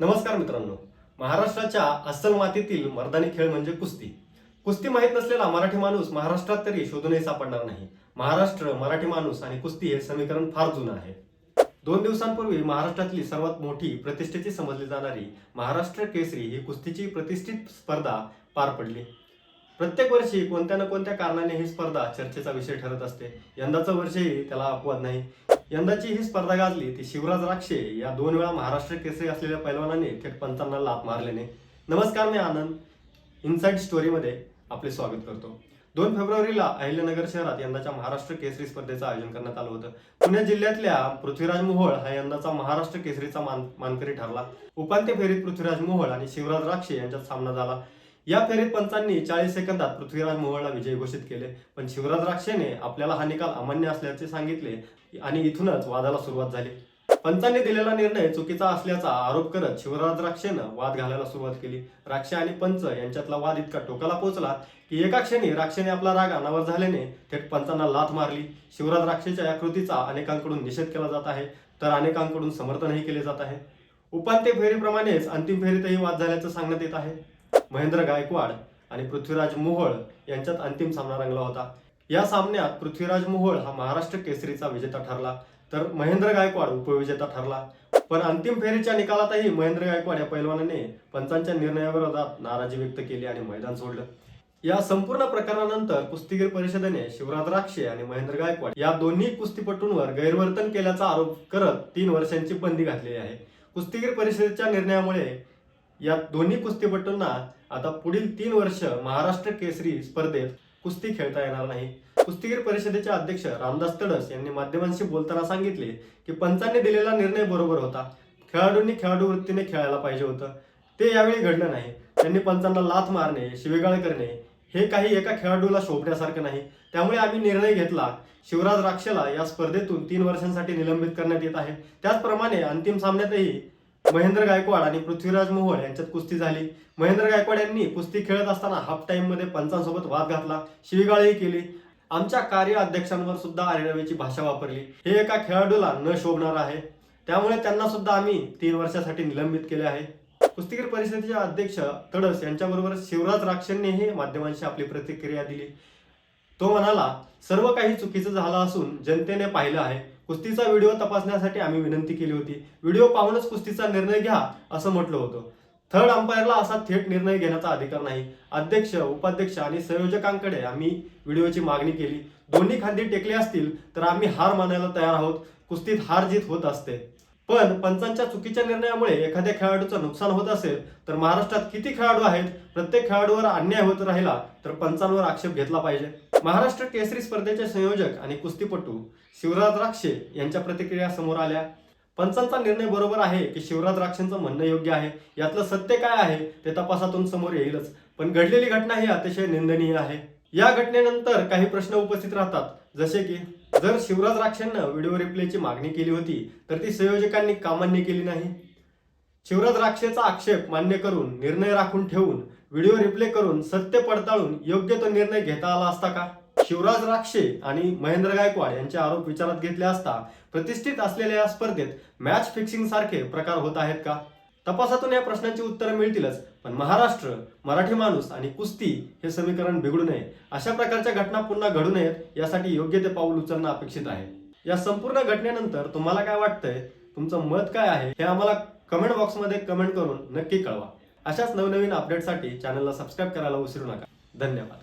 नमस्कार मित्रांनो. महाराष्ट्राच्या अस्सल मातीतील मर्दानी खेळ म्हणजे कुस्ती. कुस्ती माहीत नसलेला मराठी माणूस महाराष्ट्रात तरी शोधूनही सापडणार नाही. महाराष्ट्र मराठी माणूस आणि कुस्ती हे समीकरण फार जुनं आहे. दोन दिवसांपूर्वी महाराष्ट्रातली सर्वात मोठी प्रतिष्ठेची समजली जाणारी महाराष्ट्र केसरी ही कुस्तीची प्रतिष्ठित स्पर्धा पार पडली. प्रत्येक वर्षी कोणत्या ना कोणत्या कारणाने ही स्पर्धा चर्चेचा विषय ठरत असते. यंदाचं वर्षही त्याला अपवाद नाही. यंदाची ही स्पर्धा गाजली ती शिवराज राक्षे या दोन वेळा महाराष्ट्र केसरी असलेल्या पैलवानाने थेट पंचांना लात मारल्याने. नमस्कार मी आनंद. इनसाइड स्टोरीमध्ये आपले स्वागत करतो. दोन फेब्रुवारीला अहिल्यानगर शहरात यंदाच्या महाराष्ट्र केसरी स्पर्धेचं आयोजन करण्यात आलं होतं. पुणे जिल्ह्यातल्या पृथ्वीराज मोहोळ हा यंदाचा महाराष्ट्र केसरीचा मान मानकरी ठरला. उपांत्य फेरीत पृथ्वीराज मोहोळ आणि शिवराज राक्षे यांच्यात सामना झाला. या फेरीत पंचांनी चाळीस सेकंदात पृथ्वीराज मोहळला विजय घोषित केले. पण शिवराज राक्षेने आपल्याला हा निकाल अमान्य असल्याचे सांगितले आणि इथूनच वादाला सुरुवात झाली. पंचांनी दिलेला निर्णय चुकीचा असल्याचा आरोप करत शिवराज राक्षेनं वाद घालायला सुरुवात केली. राक्षे आणि पंच यांच्यातला वाद इतका टोकाला पोहोचला की एका क्षणी राक्षेने आपला राग अनावर झाल्याने थेट पंचांना लाथ मारली. शिवराज राक्षेच्या या कृतीचा अनेकांकडून निषेध केला जात आहे. तर अनेकांकडून समर्थनही केले जात आहे. उपांत्य फेरीप्रमाणेच अंतिम फेरीतही वाद झाल्याचं सांगण्यात येत आहे. महेंद्र गायकवाड आणि पृथ्वीराज मोहोळ यांच्यात अंतिम सामना रंगला होता. या सामन्यात पृथ्वीराज मोहोळ हा महाराष्ट्र केसरीचा विजेता ठरला तर महेंद्र गायकवाड उपविजेता ठरला. पण अंतिम फेरीच्या निकालातही महेंद्र गायकवाड या पैलवानाने पंचांच्या निर्णयाविरोधात नाराजी व्यक्त केली आणि मैदान सोडलं. या संपूर्ण प्रकरणानंतर कुस्तीगीर परिषदेने शिवराज राक्षे आणि महेंद्र गायकवाड या दोन्ही कुस्तीपटूंवर गैरवर्तन केल्याचा आरोप करत तीन वर्षांची बंदी घातलेली आहे. कुस्तीगीर परिषदेच्या निर्णयामुळे या दोन्ही कुस्तीपटूंना आता पुढील तीन वर्ष महाराष्ट्र केसरी स्पर्धेत कुस्ती खेळता येणार नाही. कुस्तीगीर परिषदेचे अध्यक्ष रामदास तडस यांनी माध्यमांशी बोलताना सांगितले की पंचांनी दिलेला निर्णय बरोबर होता. खेळाडूंनी खेळाडू वृत्तीने खेळायला पाहिजे होतं. ते यावेळी घडलं नाही. त्यांनी पंचांना लाथ मारणे शिवेगाळ करणे हे काही एका खेळाडूला शोभण्यासारखं नाही. त्यामुळे आम्ही निर्णय घेतला शिवराज राक्षेला या स्पर्धेतून तीन वर्षांसाठी निलंबित करण्यात येत आहे. त्याचप्रमाणे अंतिम सामन्यातही महेंद्र गायकवाड आणि पृथ्वीराज मोहोळ यांच्यात कुस्ती झाली. महेंद्र गायकवाड यांनी कुस्ती खेळत असताना हाफ टाइममध्ये पंचांसोबत वाद घातला. शिवीगाळही केली. आमच्या कार्य अध्यक्षांवर सुद्धा आरेरवीची भाषा वापरली. हे एका खेळाडूला न शोभणार आहे. त्यामुळे त्यांना सुद्धा आम्ही तीन वर्षासाठी निलंबित केले आहे. कुस्तीगीर परिषदेचे अध्यक्ष तडस यांच्याबरोबर शिवराज राक्षेंनीही माध्यमांशी आपली प्रतिक्रिया दिली. तो म्हणाला सर्व काही चुकीचं झालं असून जनतेने पाहिलं आहे. कुस्तीचा व्हिडिओ तपासण्यासाठी आम्ही विनंती केली होती. व्हिडिओ पाहूनच कुस्तीचा निर्णय घ्या असं म्हटलं होतं. थर्ड अंपायरला असा थेट निर्णय घेण्याचा अधिकार नाही. अध्यक्ष उपाध्यक्ष आणि संयोजकांकडे आम्ही व्हिडिओची मागणी केली. दोन्ही खांदी टेकले असतील तर आम्ही हार मानायला तयार आहोत. कुस्तीत हार जीत होत असते. पण पंचांच्या चुकीच्या निर्णयामुळे एखाद्या खेळाडूचं नुकसान होत असेल तर महाराष्ट्रात किती खेळाडू आहेत प्रत्येक खेळाडूवर अन्याय होत राहिला तर पंचांवर आक्षेप घेतला पाहिजे. महाराष्ट्र केसरी स्पर्धेचे संयोजक आणि कुस्तीपटू शिवराज राक्षे यांच्या प्रतिक्रिया समोर आल्या. पंचांचा निर्णय बरोबर आहे की शिवराज राक्षेंचं म्हणणं योग्य आहे? यातलं सत्य काय आहे ते तपासातून समोर येईलच. पण घडलेली घटना ही अतिशय निंदनीय आहे. या घटनेनंतर काही प्रश्न उपस्थित राहतात. जसे की जर शिवराज राक्षेंना व्हिडिओ रिप्लेची मागणी केली होती तर ती संयोजकांनी कामांनी केली नाही. शिवराज राक्षेचा आक्षेप मान्य करून निर्णय राखून ठेवून व्हिडिओ रिप्ले करून सत्य पडताळून योग्य तो निर्णय घेता आला असता का? शिवराज राक्षे आणि महेंद्र गायकवाड यांचे आरोप विचारात घेतले असता प्रतिष्ठित असलेल्या या स्पर्धेत मॅच फिक्सिंग सारखे प्रकार होत आहेत का? तपासातून या प्रश्नांची उत्तरं मिळतीलच पण महाराष्ट्र मराठी माणूस आणि कुस्ती हे समीकरण बिघडू नये. अशा प्रकारच्या घटना पुन्हा घडू नयेत यासाठी योग्य ते पाऊल उचलणं अपेक्षित आहे. या संपूर्ण घटनेनंतर तुम्हाला काय वाटतंय? तुमचं मत काय आहे? हे आम्हाला कमेंट बॉक्समध्ये कमेंट करून नक्की कळवा. अशाच नवनवीन अपडेटसाठी चॅनलला सबस्क्राईब करायला विसरू नका. धन्यवाद.